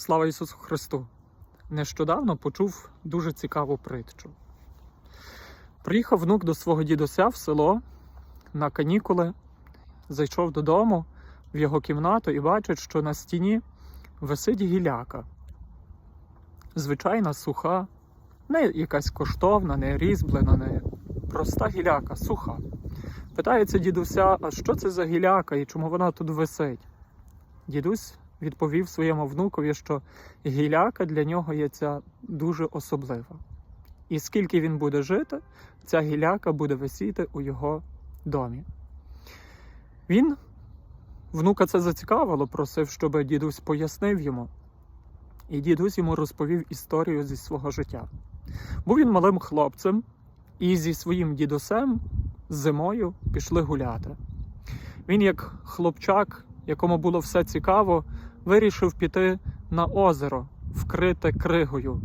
Слава Ісусу Христу! Нещодавно почув дуже цікаву притчу. Приїхав внук до свого дідуся в село на канікули, зайшов додому в його кімнату і бачить, що на стіні висить гіляка. Звичайна суха, не якась коштовна, не різьблена, не проста гіляка, суха. Питається дідуся, а що це за гіляка і чому вона тут висить? Дідусь відповів своєму внукові, що гіляка для нього є ця дуже особлива. І скільки він буде жити, ця гіляка буде висіти у його домі. Він, внука це зацікавило, просив, щоб дідусь пояснив йому. І дідусь йому розповів історію зі свого життя. Був він малим хлопцем і зі своїм дідусем зимою пішли гуляти. Він, як хлопчак, якому було все цікаво, вирішив піти на озеро, вкрите кригою.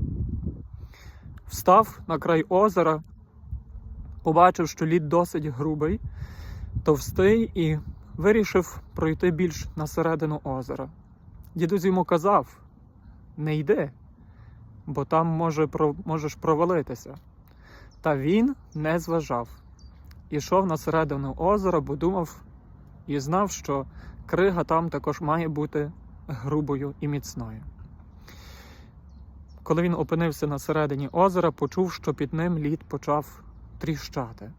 Встав на край озера, побачив, що лід досить грубий, товстий, і вирішив пройти більш на середину озера. Дідусь йому казав: не йди, бо там може, можеш провалитися. Та він не зважав. Ішов на середину озера, бо думав і знав, що крига там також має бути грубою і міцною. Коли він опинився на середині озера, почув, що під ним лід почав тріщати.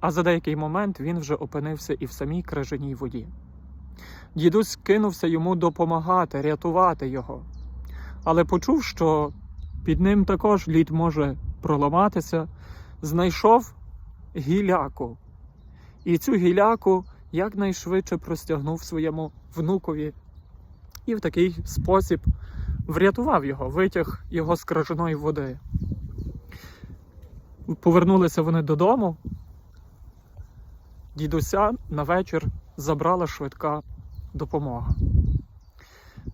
А за деякий момент він вже опинився і в самій крижаній воді. Дідусь кинувся йому допомагати, рятувати його, але почув, що під ним також лід може проламатися, знайшов гіляку. І цю гіляку якнайшвидше простягнув своєму внукові і в такий спосіб врятував його, витяг його з крижаної води. Повернулися вони додому. Дідуся на вечір забрала швидка допомога.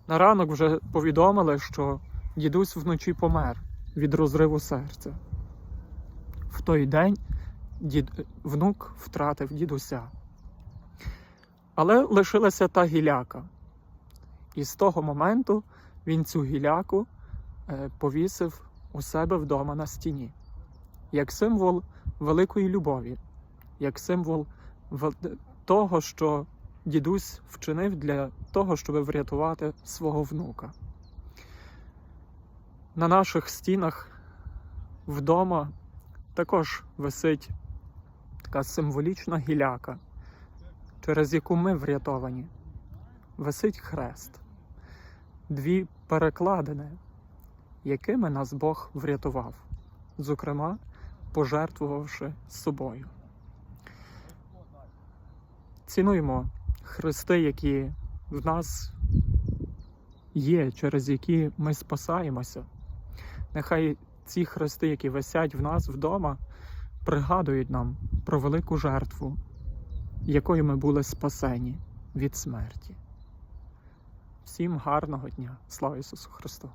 На ранок вже повідомили, що дідусь вночі помер від розриву серця. В той день дід... внук втратив дідуся. Але лишилася та гіляка. І з того моменту він цю гіляку е, повісив у себе вдома на стіні, як символ великої любові, як символ того, що дідусь вчинив для того, щоб врятувати свого внука. На наших стінах вдома також висить така символічна гіляка, через яку ми врятовані. Висить хрест, дві перекладини, якими нас Бог врятував, зокрема, пожертвувавши собою. Цінуємо хрести, які в нас є, через які ми спасаємося. Нехай ці хрести, які висять в нас вдома, пригадують нам про велику жертву, якою ми були спасені від смерті. Всім гарного дня! Слава Ісусу Христу!